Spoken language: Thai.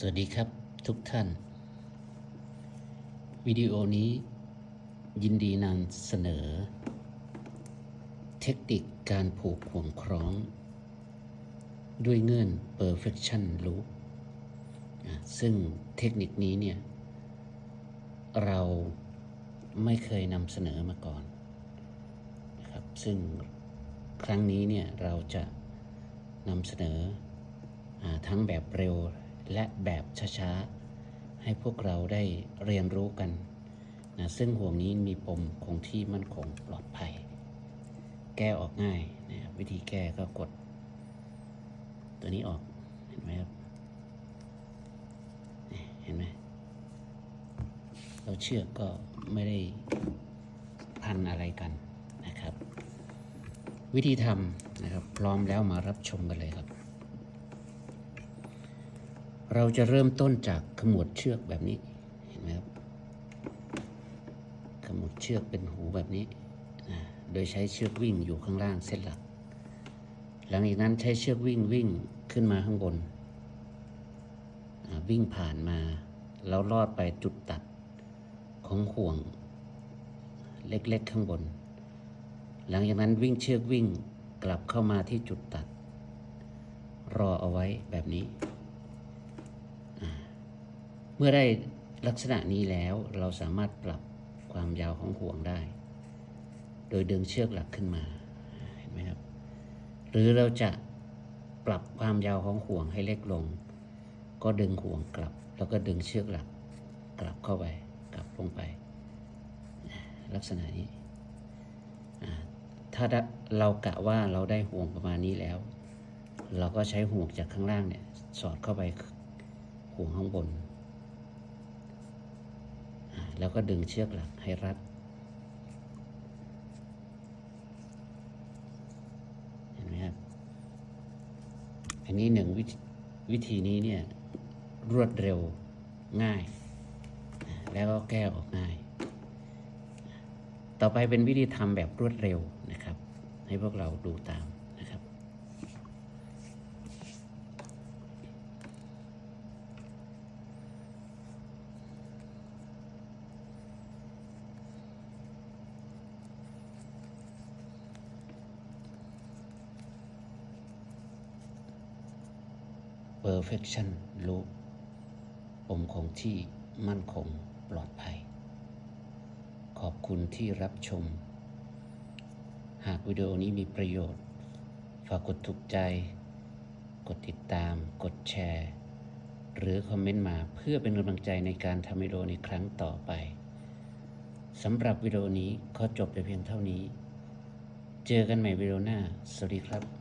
สวัสดีครับทุกท่าน วิดีโอนี้ยินดีนำเสนอ เทคนิคการผูกห่วงคล้อง ด้วยเงื่อน perfection loop ซึ่งเทคนิคนี้เนี่ย เราไม่เคยนำเสนอมาก่อนนะครับซึ่งครั้งนี้เนี่ย เราจะนำเสนอทั้งแบบเร็ว และแบบช้าๆ ให้พวกเราได้เรียนรู้กันนะซึ่งห่วงนี้มีปมคงที่มั่นคงปลอดภัย แก้ออกง่ายนะครับวิธีแก้ก็กด ตัวนี้ออกเห็นไหมครับเห็นไหมเราเชือกก็ไม่ได้พันอะไรกันนะครับ วิธีทำนะครับ พร้อมแล้วมารับชมกันเลยครับ เราจะเริ่มต้นจากขมวดเชือกแบบนี้เห็นไหมครับขมวดเชือกเป็นหูแบบนี้นะโดยใช้เชือกวิ่งอยู่ข้างล่างเส้นหลัก หลังจากนั้นใช้เชือกวิ่งวิ่งขึ้นมาข้างบน วิ่งผ่านมา แล้วลอดไปจุดตัดของห่วงเล็กๆข้างบน หลังจากนั้นวิ่งเชือกวิ่งกลับเข้ามาที่จุดตัด รอเอาไว้แบบนี้ เมื่อได้ลักษณะนี้แล้วเราสามารถปรับความยาวของห่วงได้ โดยดึงเชือกหลักขึ้นมาเห็นไหมครับหรือเราจะปรับความยาวของห่วงให้เล็กลง ก็ดึงห่วงกลับ แล้วก็ดึงเชือกหลัก กลับเข้าไปกลับลงไป ลักษณะนี้ถ้าเรากะว่าเราได้ห่วงประมาณนี้แล้ว เราก็ใช้ห่วงจากข้างล่างเนี่ยสอดเข้าไปห่วงข้างบน แล้วก็ดึงเชือกหลักให้รัด เห็นไหมครับ อันนี้หนึ่งวิธีวิธีนี้เนี่ยรวดเร็วง่าย แล้วก็แก้ออกง่าย ต่อไปเป็นวิธีทำแบบรวดเร็วนะครับ ให้พวกเราดูตาม นะครับ perfection loop ปมคงที่มั่นคงปลอดภัย ขอบคุณที่รับชม หากวิดีโอนี้มีประโยชน์ ฝากกดถูกใจ กดติดตาม กดแชร์ หรือคอมเมนต์มาเพื่อเป็นกำลังใจในการทำวิดีโอในครั้งต่อไปสำหรับวิดีโอนี้ขอจบแต่เพียงเท่านี้ เจอกันใหม่วิดีโอหน้า สวัสดีครับ